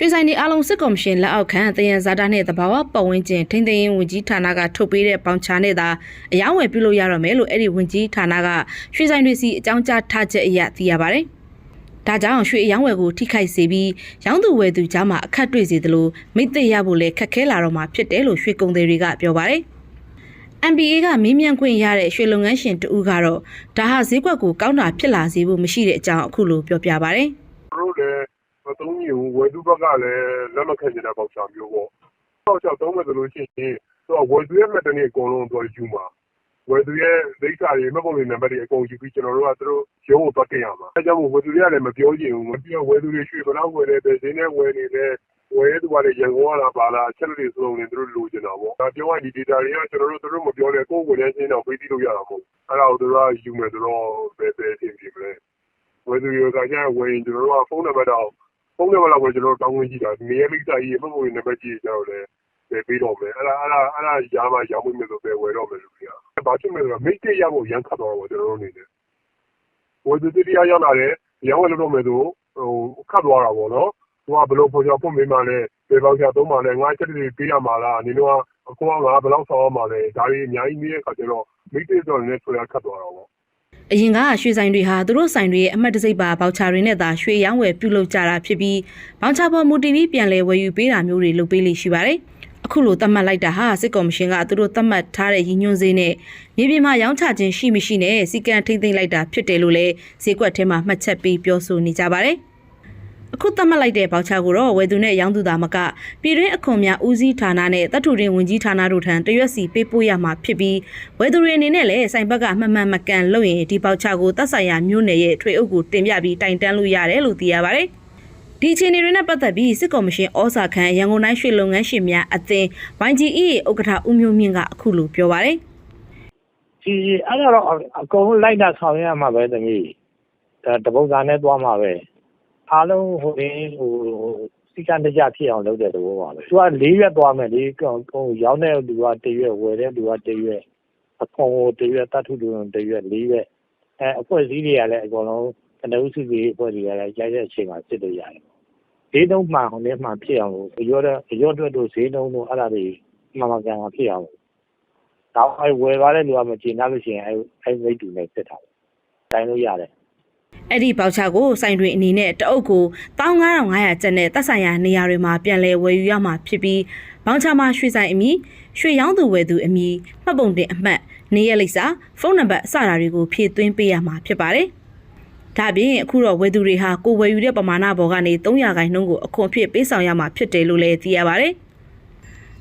ရွှေဆိုင်ဒီအားလုံးစစ်ကော်မရှင်လက်အောက်ခံတယံဇာတာနဲ့တဘာဝပတ်ဝန်းကျင်ထိန်းသိမ်းရေးဝန်ကြီးဌာနကထုတ်ပေးတဲ့ပေါင်ချာနဲ့သာအယောင်းဝယ်ပြုလို့ရတော့မယ်လို့အဲ့ဒီဝန်ကြီးဌာနကရွှေဆိုင်တွေစီအကြောင်းကြားထားချက်အရသိရပါတယ်။ဒါကြောင့်ရွှေအယောင်းဝယ်ကိုထိခိုက်စေပြီးရောင်းသူဝယ်သူကြားမှာအခက်တွေ့စေသလိုမိတ်သိရဖို့လည်းခက်ခဲလာတော့မှာဖြစ်တယ်လို့ရွှေကုန်သည်တွေကပြောပါတယ်။ MBA ကမင်းမြန်ခွင့်ရတဲ့ရွှေလုပ်ငန်းရှင်တဦးကတော့ဒါဟာဈေးကွက်ကိုကောင်းတာဖြစ်လာစေဖို့မရှိတဲ့အကြောင်းအခုလိုပြောပြပါဗျ။တို့လည်း မသုံးညဘူးဝယ်သူဘက်ကလည်းလက်မခံချင်တဲ့ပေါက်ချမျိုးပေါ့။ပေါက်ချသုံးမယ်ဆိုလို့ရှိရင်သူကဝယ်သူရဲ့မှတ်တမ်းတွေအကုန်လုံးသူယူမှာ။ဝယ်သူရဲ့ဒိဋ္ဌာတွေမှတ်ပုံတွေနံပါတ်တွေအကုန်ယူပြီးကျွန်တော်တို့ကသူတို့ရုံးကိုတွက်တင်ရမှာ။အဲကြောင့်မို့ဝယ်သူတွေကလည်းမပြောချင်ဘူး။မပြောဝယ်သူတွေရွှေဘလောက်ဝယ်လဲပဲဈေးနဲ့ဝယ်နေတယ်ဝယ်ရသူကလည်းရန်ကုန်ကလာပါလားအချက်တွေစုံနေသူတို့လိုချင်တာပေါ့။ဒါပြောရရင်ဒီ data တွေကကျွန်တော်တို့သူတို့မပြောလဲကိုယ်ကိုယ်လည်းရှင်းတော့ပေးပြီးလို့ရတာမဟုတ်ဘူး။အဲ့ဒါကိုသူတို့ကယူမယ်ဆိုတော့ဘယ်ပဲအဆင်ပြေမလဲ။ဝယ်သူတွေကကျရင်ဝယ်ရင်ကျွန်တော်တို့ကဖုန်းနံပါတ်တော့ ဖုန်းနံပါတ်တော့ကျွန်တော်တို့ တောင်းဝင်ကြည့်တာ နေရာလိပ်စာကြီး မှတ်ပုံနံပါတ်ကြီးကျွန်တော်လည်းပဲပေးတော့မယ်အဲ့ဒါအဲ့ဒါအဲ့ဒါရာမရောင်းမိမယ်ဆိုပဲဝယ်တော့မယ်လို့ပြော။ဘာဖြစ်မလဲဆိုတော့မိတ်တက်ရဖို့ရန်ခတ်တော့ပေါ့ ကျွန်တော်တို့အနေနဲ့ ဝယ်သူတရားရောက်လာတယ်ရောင်းဝယ်လို့တော့မယ်ဆိုဟိုခတ်သွားတာပေါ့နော်။သူက ဘယ်လိုပေါ်ကြဖွင့်ပေးမှလဲ ဘယ်ပေါက်ချသုံးမှလဲ ငါချက်တွေ ပေးရမှာလားအနေနဲ့ကအကောငါ ဘယ်လောက်ဆောင်ရမှာလဲ ဒါတွေ အများကြီးနေတဲ့အခါကျတော့မိတ်တက်တော့လည်းဆွဲခတ်သွားတာပေါ့ အရင်ကရွှေဆိုင်တွေဟာသူတို့ဆိုင်တွေရဲ့အမှတ်တစိပ်ပါဘောက်ချာတွေနဲ့သာရွှေရောင်းဝယ်ပြုလုပ်ကြတာဖြစ်ပြီးဘောက်ချာပေါ်မူတည်ပြီးပြန်လဲဝယ်ယူပေးတာမျိုးတွေလုပ်ပေးလိရှိပါတယ်။အခုလိုသတ်မှတ်လိုက်တာဟာစစ်ကော်မရှင်ကသူတို့သတ်မှတ်ထားတဲ့ရည်ညွှန်းဈေးနဲ့မြေပြင်မှာရောင်းချခြင်းရှိမရှိနဲ့စီကံထိမ့်သိမ့်လိုက်တာဖြစ်တယ်လို့လည်းဈေးကွက်ထဲမှာမှတ်ချက်ပေးပြောဆိုနေကြပါတယ်။ အခုသတ်မှတ်လိုက်တဲ့ဘောက်ချာကိုတော့ဝယ်သူနဲ့ရောင်းသူသာမကပြည်တွင်းအခွန်များဦးစီးဌာနနဲ့တပ်ထူတွင်ဝင်ကြီးဌာနတို့ထံတရွက်စီပေးပို့ရမှာဖြစ်ပြီးဝယ်သူတွေအနေနဲ့လည်းဆိုင်ဘက်ကမှန်မှန်မကန်လုပ်ရင်ဒီဘောက်ချာကိုတပ်ဆိုင်ရာမျိုးနယ်ရဲ့ထွေအုပ်ကိုတင်ပြပြီးတိုင်တန်းလို့ရတယ်လို့သိရပါတယ်။ဒီအခြေအနေတွေနဲ့ပတ်သက်ပြီးစစ်ကော်မရှင်ဩစာခံရန်ကုန်တိုင်းရွှေလုပ်ငန်းရှင်များအသင်း YGE ဥက္ကဋ္ဌဦးမျိုးမြင့်ကအခုလိုပြောပါတယ်စီစီအဲ့ဒါတော့အကုန်လုံးလိုက်တာဆောင်ရရမှာပဲတမီးဒါတပုတ်သားနဲ့သွားမှာပဲ အားလုံးဟိုဒီဟိုစီကံတကြဖြစ်အောင်လုပ်တဲ့သဘောပါပဲသူက၄ရက်သွားမယ်လေဟိုရောင်းတဲ့လူကတရွက်ဝယ်တဲ့လူကတရွက်အခွန်ကိုတရွက်တတ်ထုလူတရွက်၄ရက်အဲအဖွဲ့အစည်းတွေကလည်းအကုန်လုံးကနဦးစုကြီးအဖွဲ့တွေကလည်းရိုက်တဲ့အချိန်မှာစစ်လို့ရတယ်ဈေးနှုန်းမှန်ဟိုလည်းမှန်ဖြစ်အောင်လို့ရောတဲ့ရောအတွက်တို့ဈေးနှုန်းတို့အဲ့ဒါတွေမှန်မှန်ကန်ကန်ဖြစ်အောင်တော့အဲဝယ်သွားတဲ့လူကမကျေနပ်လို့ရှိရင်အဲအဲမိတ်တူနဲ့စစ်တာတိုင်းလို့ရတယ်။ အဲ့ဒီဘောက်ချာကိုဆိုင်တွေအနေနဲ့တအုပ်ကို15500ကျပ်နဲ့သက်ဆိုင်ရာနေရာတွေမှာပြန်လဲဝယ်ယူရမှာဖြစ်ပြီးဘောက်ချာမှာရွှေဆိုင်အမည်ရွှေရောင်းသူဝယ်သူအမည်မှတ်ပုံတင်အမှတ်နေရလိပ်စာဖုန်းနံပါတ်အစတာတွေကိုဖြည့်သွင်းပေးရမှာဖြစ်ပါတယ်။ဒါပြင်အခုတော့ဝယ်သူတွေဟာကိုဝယ်ယူတဲ့ပမာဏပေါ်ကနေ300ခိုင်နှုန်းကိုအခွန်အဖြစ်ပေးဆောင်ရမှာဖြစ်တယ်လို့လည်းသိရပါတယ်။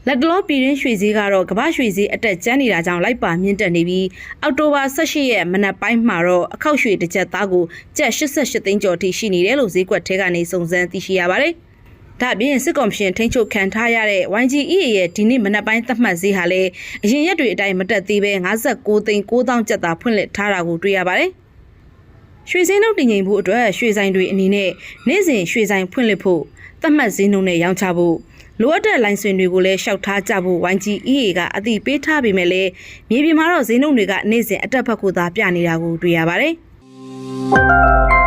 လက်တလောပြည်တွင်းရွှေဈေးကတော့ကမ္ဘာရွှေဈေးအတက်ကျန်းနေတာကြောင့်လိုက်ပါမြင့်တက်နေပြီးအောက်တိုဘာ18ရက်မနက်ပိုင်းမှာတော့အခောက်ရွှေတစ်ချက်သားကိုကျပ်88သိန်းကျော်ထိရှိနေတယ်လို့ဈေးကွက်ထဲကနေစုံစမ်းသိရှိရပါတယ်။ဒါ့အပြင်စစ်ကော်မရှင်ထိန်းချုပ်ခံထားရတဲ့ YGE ရဲ့ဒီနေ့မနက်ပိုင်းသတ်မှတ်ဈေးဟာလည်းအရင်ရက်တွေအတိုင်းမတက်သေးပဲ59သိန်း9000ကျပ်သာဖွင့်လှစ်ထားတာကိုတွေ့ရပါတယ်။ရွှေစင်းနှုတ်တင်ငိမ်ဖို့အတွက်ရွှေဆိုင်တွေအနေနဲ့နေ့စဉ်ရွှေဆိုင်ဖွင့်လှစ်ဖို့သတ်မှတ်ဈေးနှုန်းနဲ့ရောင်းချဖို့ လိုအပ်တဲ့လိုင်စင်တွေကိုလည်းရှောက်ထားကြဖို့ YGEA ကအသိပေးထားပေမဲ့လည်းမြေပြင်မှာတော့ဈေးနှုန်းတွေကနေ့စဉ်အတက်ဘက်ကိုသာပြနေတာကိုတွေ့ရပါတယ်။